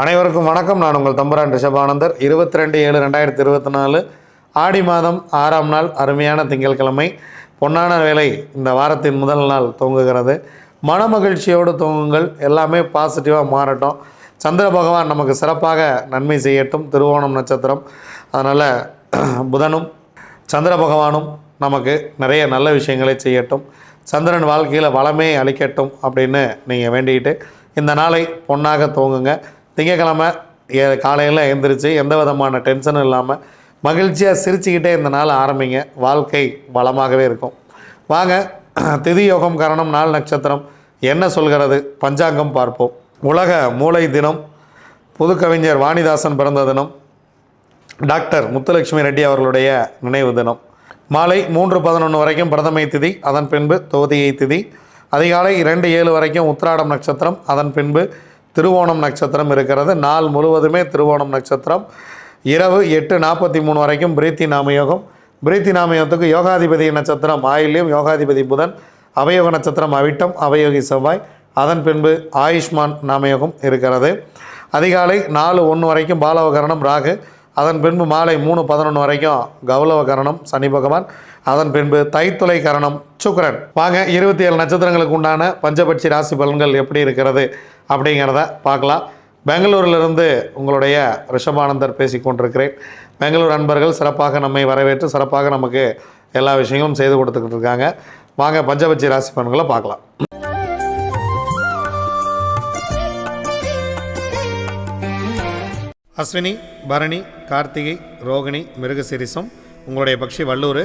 அனைவருக்கும் வணக்கம். நான் உங்கள் தம்புரான் ரிஷபானந்தர். இருபத்தி ரெண்டு ஏழு ரெண்டாயிரத்தி இருபத்தி நாலு ஆடி மாதம் ஆறாம் நாள் அருமையான திங்கட்கிழமை. பொன்னான வேலை இந்த வாரத்தின் முதல் நாள் துவங்குகிறது. மனமகிழ்ச்சியோடு துவங்குங்கள். எல்லாமே பாசிட்டிவாக மாறட்டும். சந்திர பகவான் நமக்கு சிறப்பாக நன்மை செய்யட்டும். திருவோணம் நட்சத்திரம். அதனால் புதனும் சந்திர பகவானும் நமக்கு நிறைய நல்ல விஷயங்களை செய்யட்டும். சந்திரன் வாழ்க்கையில் வளமே அளிக்கட்டும் அப்படின்னு நீங்கள் வேண்டிக்கிட்டு இந்த நாளை பொன்னாக தூங்குங்க திங்கக்கிழமை ஏ- காலையில் எழுந்திரிச்சு எந்த விதமான டென்ஷனும் இல்லாமல் மகிழ்ச்சியாக சிரிச்சுக்கிட்டே இந்த நாள் ஆரம்பிங்க. வாழ்க்கை வளமாகவே இருக்கும். வாங்க திதி யோகம் கரணம் நாள் நட்சத்திரம் என்ன சொல்கிறது? பஞ்சாங்கம் பார்ப்போம். உலக மூளை தினம் புதுக்கவிஞர் வாணிதாசன் பிறந்த தினம் டாக்டர் முத்துலட்சுமி ரெட்டி அவர்களுடைய நினைவு தினம். மாலை மூன்று பதினொன்று வரைக்கும் பிரதமை திதி அதன் பின்பு தொகுதியை திதி. அதிகாலை இரண்டு ஏழு வரைக்கும் உத்திராடம் நட்சத்திரம் அதன் பின்பு திருவோணம் நட்சத்திரம் இருக்கிறது. நாள் முழுவதுமே திருவோணம் நட்சத்திரம். இரவு எட்டு நாற்பத்தி மூணு வரைக்கும் பிரீத்தி நாமயோகம். பிரீத்தி நாமயோகத்துக்கு யோகாதிபதி நட்சத்திரம் ஆயில்யம் யோகாதிபதி புதன் அவயோக நட்சத்திரம் அவிட்டம் அவயோகி செவ்வாய். அதன் பின்பு ஆயுஷ்மான் நாமயோகம் இருக்கிறது. அதிகாலை நாலு ஒன்று வரைக்கும் பாலவகரணம் ராகு. அதன் பின்பு மாலை மூணு பதினொன்று வரைக்கும் கௌலவகரணம் சனி பகவான். அதன் பின்பு தைத்துளை கரணம் சுக்கரன். வாங்க இருபத்தி ஏழு நட்சத்திரங்களுக்கு உண்டான பஞ்சபட்சி ராசி பலன்கள் எப்படி இருக்கிறது அப்படிங்கிறத பார்க்கலாம். பெங்களூரிலிருந்து உங்களுடைய ரிஷபானந்தர் பேசி கொண்டிருக்கிறேன். பெங்களூர் அன்பர்கள் சிறப்பாக நம்மை வரவேற்று சிறப்பாக நமக்கு எல்லா விஷயங்களும் செய்து கொடுத்துக்கிட்டு இருக்காங்க. வாங்க பஞ்சபட்சி ராசி பலன்களை பார்க்கலாம். அஸ்வினி பரணி கார்த்திகை ரோகிணி மிருகசிரிசம் உங்களுடைய பக்ஷி வல்லூர்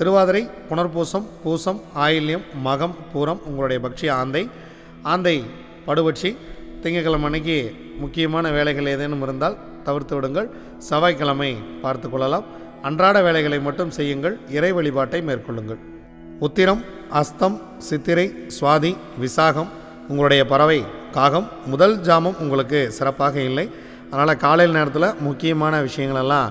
திருவாதிரை புனர்பூசம் பூசம் ஆயில்யம் மகம் பூரம் உங்களுடைய பக்ஷி ஆந்தை. ஆந்தை படுபட்சி திங்கட்கிழமை அன்னைக்கு முக்கியமான வேலைகள் ஏதேனும் இருந்தால் தவிர்த்து விடுங்கள். செவ்வாய்க்கிழமை பார்த்து கொள்ளலாம். அன்றாட வேலைகளை மட்டும் செய்யுங்கள். இறை வழிபாட்டை மேற்கொள்ளுங்கள். உத்திரம் அஸ்தம் சித்திரை சுவாதி விசாகம் உங்களுடைய பறவை காகம் முதல் ஜாமம் உங்களுக்கு சிறப்பாக இல்லை. அதனால் காலையில் நேரத்தில் முக்கியமான விஷயங்களெல்லாம்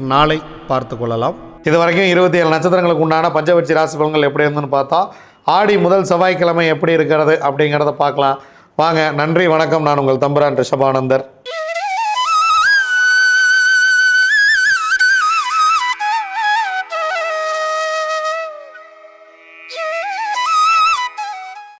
நாளை பார்த்து கொள்ளலாம். இது வரைக்கும் இருபத்தி ஏழு நட்சத்திரங்களுக்கு உண்டான பஞ்சவட்சி ராசி பலன்கள் எப்படி இருந்துன்னு பார்த்தா ஆடி முதல் செவ்வாய்க்கிழமை எப்படி இருக்கிறது அப்படிங்கிறத பார்க்கலாம். வாங்க நன்றி வணக்கம். நான் உங்கள் தம்புரான் ரிஷபானந்தர்.